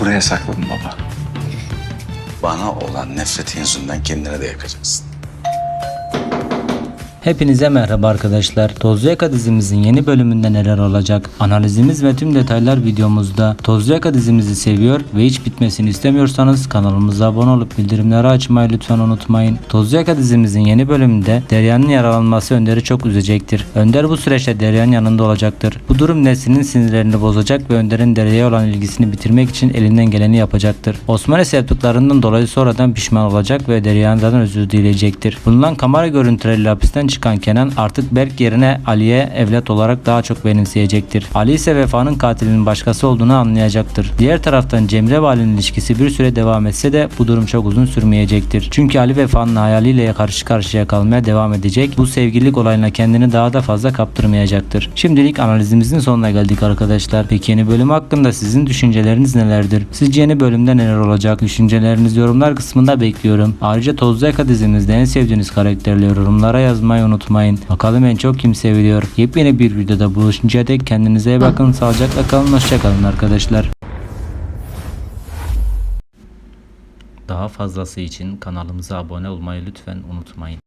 Buraya sakladım baba. Bana olan nefretin yüzünden kendine de yakacaksın. Hepinize merhaba arkadaşlar. Tozlu Yaka dizimizin yeni bölümünde neler olacak? Analizimiz ve tüm detaylar videomuzda. Tozlu Yaka dizimizi seviyor ve hiç bitmesini istemiyorsanız kanalımıza abone olup bildirimleri açmayı lütfen unutmayın. Tozlu Yaka dizimizin yeni bölümünde Derya'nın yaralanması Önder'i çok üzecektir. Önder bu süreçte Derya'nın yanında olacaktır. Bu durum Nesrin'in sinirlerini bozacak ve Önder'in Derya'ya olan ilgisini bitirmek için elinden geleni yapacaktır. Osman'ı yaptıklarından dolayı sonradan pişman olacak ve Derya'dan özür dileyecektir. Bulunan kamera görüntüleriyle hapisten çıkan Kenan artık Berk yerine Ali'ye evlat olarak daha çok benimseyecektir. Ali ise Vefa'nın katilinin başkası olduğunu anlayacaktır. Diğer taraftan Cemre ve Ali'nin ilişkisi bir süre devam etse de bu durum çok uzun sürmeyecektir. Çünkü Ali Vefa'nın hayaliyle karşı karşıya kalmaya devam edecek. Bu sevgililik olayına kendini daha da fazla kaptırmayacaktır. Şimdilik analizimizin sonuna geldik arkadaşlar. Peki yeni bölüm hakkında sizin düşünceleriniz nelerdir? Sizce yeni bölümde neler olacak? Düşüncelerinizi yorumlar kısmında bekliyorum. Ayrıca Tozlu Yaka dizimizde en sevdiğiniz karakterleri yorumlara yazmayı unutmayın. Bakalım en çok kim seviliyor? Yepyeni bir videoda buluşuncaya dek kendinize bakın. Sağlıcakla kalın. Hoşçakalın arkadaşlar. Daha fazlası için kanalımıza abone olmayı lütfen unutmayın.